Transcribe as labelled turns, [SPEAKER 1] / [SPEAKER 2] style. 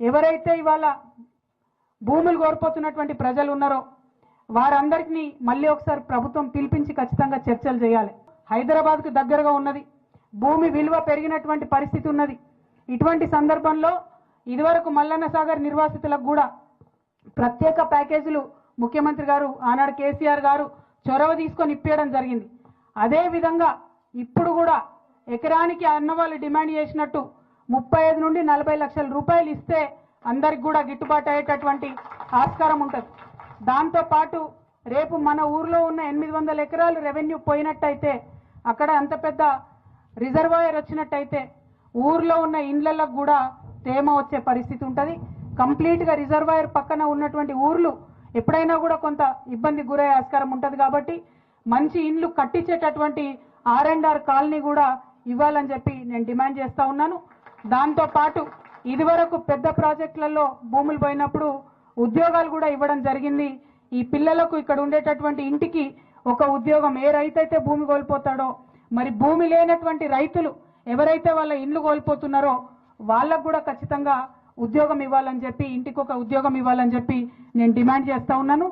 [SPEAKER 1] ఎవరైతే ఇవాళ భూములు కోల్పోతున్నటువంటి ప్రజలు ఉన్నారో వారందరికీ మళ్ళీ ఒకసారి ప్రభుత్వం పిలిపించి ఖచ్చితంగా చర్చలు చేయాలి. హైదరాబాద్కు దగ్గరగా ఉన్నది భూమి విలువ పెరిగినటువంటి పరిస్థితి ఉన్నది. ఇటువంటి సందర్భంలో ఇదివరకు మల్లన్న సాగర్ నిర్వాసితులకు కూడా ప్రత్యేక ప్యాకేజీలు ముఖ్యమంత్రి గారు ఆనాడు కేసీఆర్ గారు చొరవ తీసుకొని ఇప్పించడం జరిగింది. అదేవిధంగా ఇప్పుడు కూడా ఎకరానికి అన్న వాళ్ళు డిమాండ్ చేసినట్టు ముప్పై ఐదు నుండి నలభై లక్షల రూపాయలు ఇస్తే అందరికి కూడా గిట్టుబాటు అయ్యేటటువంటి ఆస్కారం ఉంటుంది. దాంతోపాటు రేపు మన ఊర్లో ఉన్న ఎనిమిది వందల ఎకరాలు రెవెన్యూ పోయినట్టయితే అక్కడ అంత పెద్ద రిజర్వాయర్ వచ్చినట్టయితే ఊర్లో ఉన్న ఇండ్లకు కూడా తేమ వచ్చే పరిస్థితి ఉంటుంది. కంప్లీట్గా రిజర్వాయర్ పక్కన ఉన్నటువంటి ఊర్లు ఎప్పుడైనా కూడా కొంత ఇబ్బంది గురయ్యే ఆస్కారం ఉంటుంది కాబట్టి మంచి ఇండ్లు కట్టించేటటువంటి ఆర్ అండ్ ఆర్ కాలనీ కూడా ఇవ్వాలని చెప్పి నేను డిమాండ్ చేస్తూ ఉన్నాను. దాంతో పాటు ఇదివరకు పెద్ద ప్రాజెక్టులలో భూములు పోయినప్పుడు ఉద్యోగాలు కూడా ఇవ్వడం జరిగింది. ఈ పిల్లలకు ఇక్కడ ఉండేటటువంటి ఇంటికి ఒక ఉద్యోగం. ఏ రైతు అయితే భూమి కోల్పోతాడో మరి భూమి లేనటువంటి రైతులు ఎవరైతే వాళ్ళ ఇండ్లు కోల్పోతున్నారో వాళ్ళకు కూడా ఖచ్చితంగా ఉద్యోగం ఇవ్వాలని చెప్పి ఇంటికి ఒక ఉద్యోగం ఇవ్వాలని చెప్పి నేను డిమాండ్ చేస్తా ఉన్నాను.